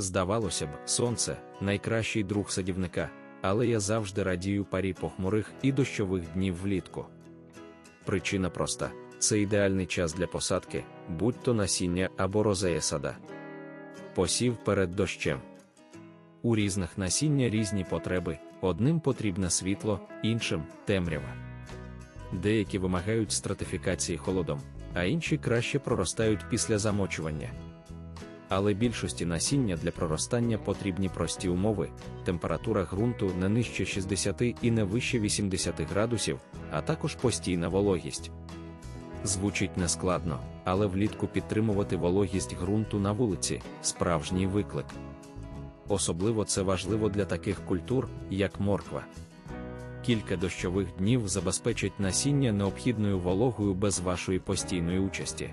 Здавалося б, сонце найкращий друг садівника, але я завжди радію парі похмурих і дощових днів влітку. Причина проста: це ідеальний час для посадки, будь то насіння або розея сада. Посів перед дощем. У різних насіння різні потреби, одним потрібне світло, іншим темрява. Деякі вимагають стратифікації холодом, а інші краще проростають після замочування. Але більшості насіння для проростання потрібні прості умови, температура ґрунту не нижче 60 і не вище 80 градусів, а також постійна вологість. Звучить нескладно, але влітку підтримувати вологість ґрунту на вулиці справжній виклик. Особливо це важливо для таких культур, як морква. Кілька дощових днів забезпечать насіння необхідною вологою без вашої постійної участі.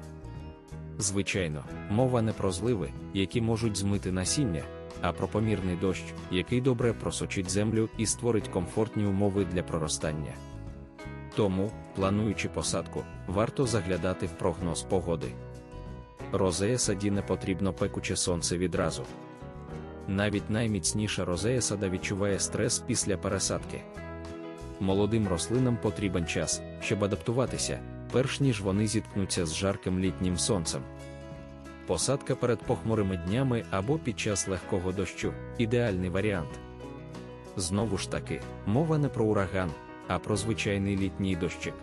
Звичайно, мова не про зливи, які можуть змити насіння, а про помірний дощ, який добре просочить землю і створить комфортні умови для проростання. Тому, плануючи посадку, варто заглядати в прогноз погоди. Розея саді не потрібно пекуче сонце відразу. Навіть найміцніша розея сада відчуває стрес після пересадки. Молодим рослинам потрібен час, щоб адаптуватися, перш ніж вони зіткнуться з жарким літнім сонцем. Посадка перед похмурими днями або під час легкого дощу ідеальний варіант. Знову ж таки, мова не про ураган, а про звичайний літній дощик.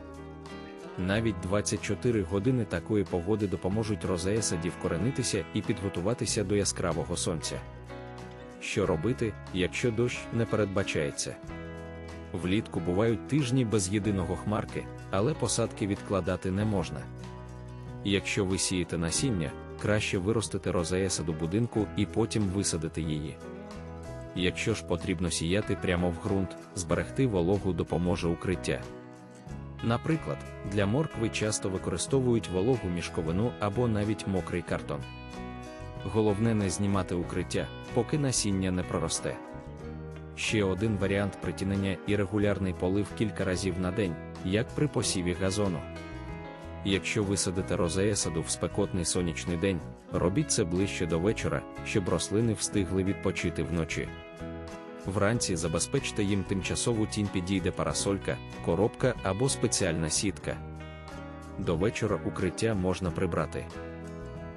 Навіть 24 години такої погоди допоможуть розея саді вкоренитися і підготуватися до яскравого сонця. Що робити, якщо дощ не передбачається? Влітку бувають тижні без єдиного хмарки, але посадки відкладати не можна. Якщо ви сієте насіння, краще виростити розея саду будинку і потім висадити її. Якщо ж потрібно сіяти прямо в ґрунт, зберегти вологу допоможе укриття. Наприклад, для моркви часто використовують вологу мішковину або навіть мокрий картон. Головне не знімати укриття, поки насіння не проросте. Ще один варіант притінення і регулярний полив кілька разів на день, як при посіві газону. Якщо ви садите розея саду в спекотний сонячний день, робіть це ближче до вечора, щоб рослини встигли відпочити вночі. Вранці забезпечте їм тимчасову тінь підійде парасолька, коробка або спеціальна сітка. До вечора укриття можна прибрати.